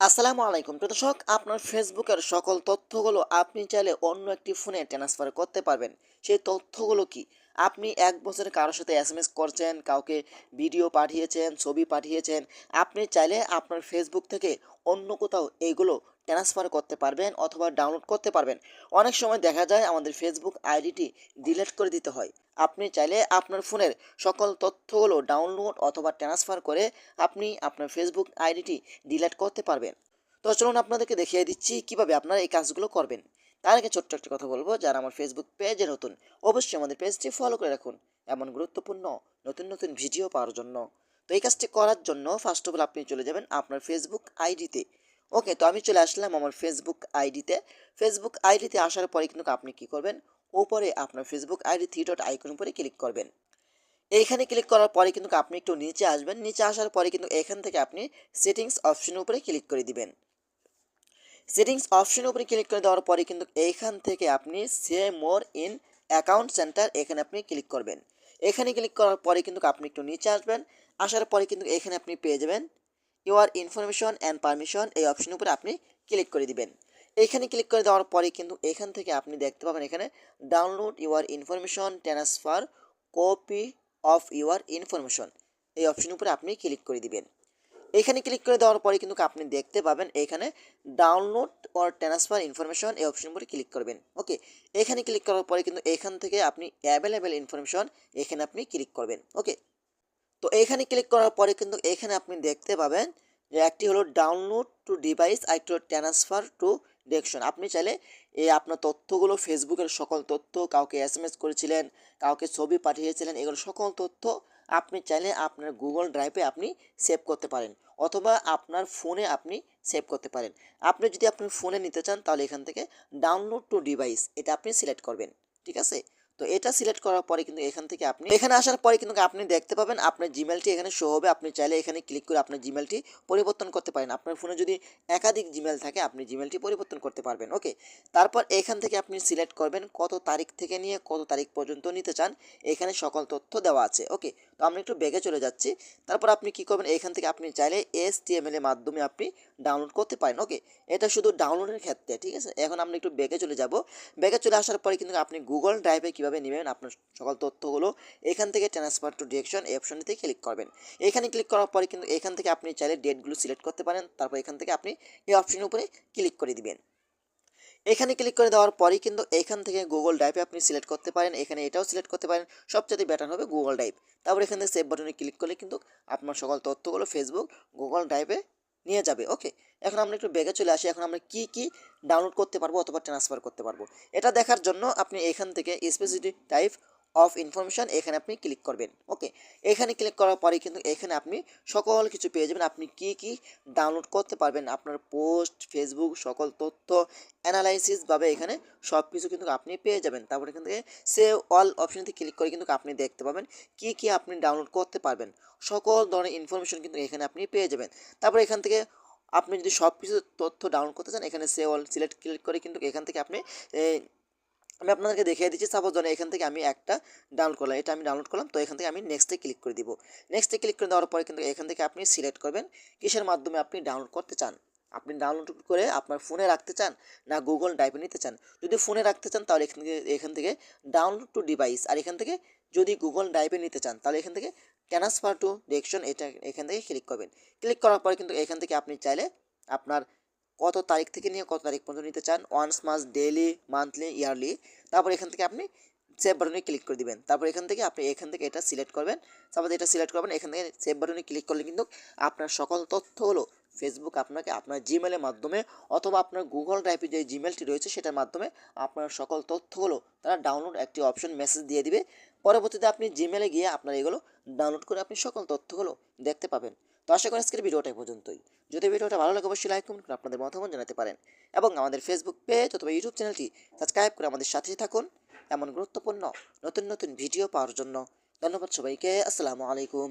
আসসালামু আলাইকুম। প্রিয় দর্শক আপনার ফেসবুকের সকল তথ্যগুলো আপনি চাইলে অন্য একটি ফোনে ট্রান্সফার করতে পারবেন। সেই তথ্যগুলো কি? আপনি এক বছরে কারোর সাথে এস এম এস করছেন, কাউকে ভিডিও পাঠিয়েছেন, ছবি পাঠিয়েছেন, আপনি চাইলে আপনার ফেসবুক থেকে অন্য কোথাও এইগুলো ট্রান্সফার করতে পারবেন অথবা ডাউনলোড করতে পারবেন। অনেক সময় দেখা যায় আমাদের ফেসবুক আইডিটি ডিলিট করে দিতে হয়। আপনি চাইলে আপনার ফোনের সকল তথ্যগুলো ডাউনলোড অথবা ট্রান্সফার করে আপনি আপনার ফেসবুক আইডিটি ডিলিট করতে পারবেন। তো চলুন আপনাদেরকে দেখিয়ে দিচ্ছি কীভাবে আপনারা এই কাজগুলো করবেন। তার আগে ছোট্ট একটা কথা বলব, যারা আমার ফেসবুক পেজে নতুন, অবশ্যই আমাদের পেজটি ফলো করে রাখুন। এমন গুরুত্বপূর্ণ, নতুন নতুন ভিডিও পাওয়ার জন্য। তো এই কাজটি করার জন্য ফার্স্ট অফ অল আপনি চলে যাবেন আপনার ফেসবুক আইডিতে ওকে তো আমি চলে আসলাম আমার ফেসবুক আইডিতে ফেসবুক আইডিতে আসার পরে কিন্তু আপনি কি করবেন? ওপরে আপনার Facebook ID three dot icon উপরে ক্লিক করবেন। এইখানে ক্লিক করার পরে কিন্তু আপনি একটু নিচে আসবেন। নিচে আসার পরে কিন্তু এখান থেকে আপনি সেটিংস অপশনের উপরে ক্লিক করে দিবেন। সেটিংস অপশনের উপরে ক্লিক করে দেওয়ার পরে কিন্তু এইখান থেকে আপনি see more in account centre এখানে আপনি ক্লিক করবেন। এখানে ক্লিক করার পরে কিন্তু আপনি একটু নিচে আসবেন। আসার পরে কিন্তু এখানে আপনি পেয়ে যাবেন ইউর ইনফরমেশন অ্যান্ড পারমিশন এই অপশনের উপরে আপনি ক্লিক করে দিবেন। এখানে ক্লিক করে দেওয়ার পরে কিন্তু এখান থেকে আপনি দেখতে পাবেন এখানে download your information transfer copy of your information এই অপশনের উপরে আপনি ক্লিক করে দিবেন। এখানে ক্লিক করে দেওয়ার পরে কিন্তু আপনি দেখতে পাবেন এখানে ডাউনলোড অর ট্রান্সফার ইনফরমেশন এই অপশন উপরে ক্লিক করবেন। ওকে এখানে ক্লিক করার পরে কিন্তু এখান থেকে আপনি অ্যাভেলেবেল ইনফরমেশন এখানে আপনি ক্লিক করবেন। ওকে তো এখানে ক্লিক করার পরে কিন্তু এখানে আপনি দেখতে পাবেন যে একটি হলো ডাউনলোড টু ডিভাইস আর একটি ট্রান্সফার টু ডিরেকশন আপনি চাইলে এই আপনার তথ্যগুলো ফেসবুকের সকল তথ্য, কাউকে এস করেছিলেন, কাউকে ছবি পাঠিয়েছিলেন, এগুলো সকল তথ্য আপনি চাইলে আপনার গুগল ড্রাইভে আপনি সেভ করতে পারেন অথবা আপনার ফোনে আপনি সেভ করতে পারেন। আপনি যদি আপনার ফোনে নিতে চান তাহলে এখান থেকে ডাউনলোড টু ডিভাইস এটা আপনি সিলেক্ট করবেন, ঠিক আছে? তো এটা সিলেক্ট করার পরে কিন্তু এখান থেকে আপনি, এখানে আসার পরে কিন্তু আপনি দেখতে পাবেন আপনার জিমেলটি এখানে শো হবে। আপনি চাইলে এখানে ক্লিক করে আপনার জিমেলটি পরিবর্তন করতে পারেন। আপনার ফোনে যদি একাধিক জিমেল থাকে, আপনি জিমেলটি পরিবর্তন করতে পারবেন। ওকে তারপর এখান থেকে আপনি সিলেক্ট করবেন কত তারিখ থেকে নিয়ে কত তারিখ পর্যন্ত নিতে চান। এখানে সকল তথ্য দেওয়া আছে। ওকে তো আমরা একটু বেগে চলে যাচ্ছি। তারপর আপনি কি করবেন? এখান থেকে আপনি চাইলে এস এর মাধ্যমে আপনি ডাউনলোড করতে পারেন। ওকে এটা শুধু ডাউনলোডের ক্ষেত্রে, ঠিক আছে? এখন আমরা একটু বেগে চলে যাব। বেগে চলে আসার পরে কিন্তু আপনি গুগল ড্রাইভে কীভাবে নেবেন, আপনার সকল তথ্যগুলো এখান থেকে ট্রান্সফার টু ডিরেকশন এই অপশনটিতে ক্লিক করবেন। এখানে ক্লিক করার পরে কিন্তু এখান থেকে আপনি চাইলে ডেটগুলো সিলেক্ট করতে পারেন, তারপর এখান থেকে আপনি এই অপশনের উপরে ক্লিক করে দিবেন। এখানে ক্লিক করে দেওয়ার পরেই কিন্তু এখান থেকে গুগল ড্রাইভে আপনি সিলেক্ট করতে পারেন, এখানে এটাও সিলেক্ট করতে পারেন সবচেয়ে বেটার হবে গুগল ড্রাইভ তারপর এখান থেকে সেভ বাটনে ক্লিক করলে কিন্তু আপনার সকল তথ্যগুলো ফেসবুক গুগল ড্রাইভে নিয়ে যাবে। ওকে এখন আমরা একটু ব্যাগে চলে আসি। এখন আমরা কি কি ডাউনলোড করতে পারব অথবা ট্রান্সফার করতে পারব? এটা দেখার জন্য আপনি এখান থেকে স্পেসিফিক টাইপ অফ ইনফরমেশন এখানে আপনি ক্লিক করবেন। ওকে এখানে ক্লিক করার পরে কিন্তু এখানে আপনি সকল কিছু পেয়ে যাবেন। আপনি কি কি ডাউনলোড করতে পারবেন? আপনার পোস্ট ফেসবুক সকল তথ্য অ্যানালাইসিস ভাবে এখানে সব কিছু কিন্তু আপনি পেয়ে যাবেন। তারপরে এখান থেকে সেভ অল অপশনতে ক্লিক করে কিন্তু আপনি দেখতে পাবেন কি কি আপনি ডাউনলোড করতে পারবেন। সকল ধরনের ইনফরমেশন কিন্তু এখানে আপনি পেয়ে যাবেন। তারপরে এখান থেকে আপনি যদি সব কিছু তথ্য ডাউনলোড করতে চান, এখানে সে অল সিলেক্ট ক্লিক করে কিন্তু এখান থেকে আপনি আমি আপনাদেরকে দেখিয়ে দিচ্ছি সাপোজ ধরেন এখান থেকে আমি একটা ডাউনলোড করলাম, এটা আমি ডাউনলোড করলাম, তো এখান থেকে আমি নেক্সটে ক্লিক করে দিব। নেক্সটে ক্লিক করে দেওয়ার পরে কিন্তু এখান থেকে আপনি সিলেক্ট করবেন কিসের মাধ্যমে আপনি ডাউনলোড করতে চান। আপনি ডাউনলোড করে আপনার ফোনে রাখতে চান না গুগল ড্রাইভে নিতে চান? যদি ফোনে রাখতে চান তাহলে এখান থেকে এখান থেকে ডাউনলোড টু ডিভাইস আর এখান থেকে যদি গুগল ড্রাইভে নিতে চান তাহলে এখান থেকে ট্রান্সফার টু ডিরেকশন এটা এখান থেকে ক্লিক করবেন। ক্লিক করার পরে কিন্তু এখান থেকে আপনি চাইলে আপনার কত তারিখ থেকে নিয়ে কত তারিখ পর্যন্ত নিতে চান। ওয়ান্স মাস ডেইলি মান্থলি ইয়ারলি তারপর এখান থেকে আপনি সেভ বাটনে ক্লিক করে দিবেন। তারপর এখান থেকে আপনি এখান থেকে এটা সিলেক্ট করবেন। তারপর এটা সিলেক্ট করবেন, এখান থেকে সেভ বাটনে ক্লিক করলে কিন্তু আপনার সকল তথ্য হলো ফেসবুক আপনাকে আপনার জিমেলের মাধ্যমে অথবা আপনার গুগল ড্রাইভে যে জিমেলটি রয়েছে সেটার মাধ্যমে আপনার সকল তথ্যগুলো তারা ডাউনলোড একটি অপশন মেসেজ দিয়ে দিবে। পরবর্তীতে আপনি জিমেলে গিয়ে আপনার এগুলো ডাউনলোড করে আপনি সকল তথ্যগুলো দেখতে পাবেন। তো আশা করি আজকের ভিডিওটা এই পর্যন্তই। যদি ভিডিওটা ভালো লাগে, অবশ্যই লাইক কমেন্ট করে আপনাদের মতামত জানাতে পারেন এবং আমাদের ফেসবুক পেজ অথবা ইউটিউব চ্যানেলটি সাবস্ক্রাইব করে আমাদের সাথে থাকুন। এমন গুরুত্বপূর্ণ নতুন নতুন ভিডিও পাওয়ার জন্য। ধন্যবাদ সবাইকে। আসসালামু আলাইকুম।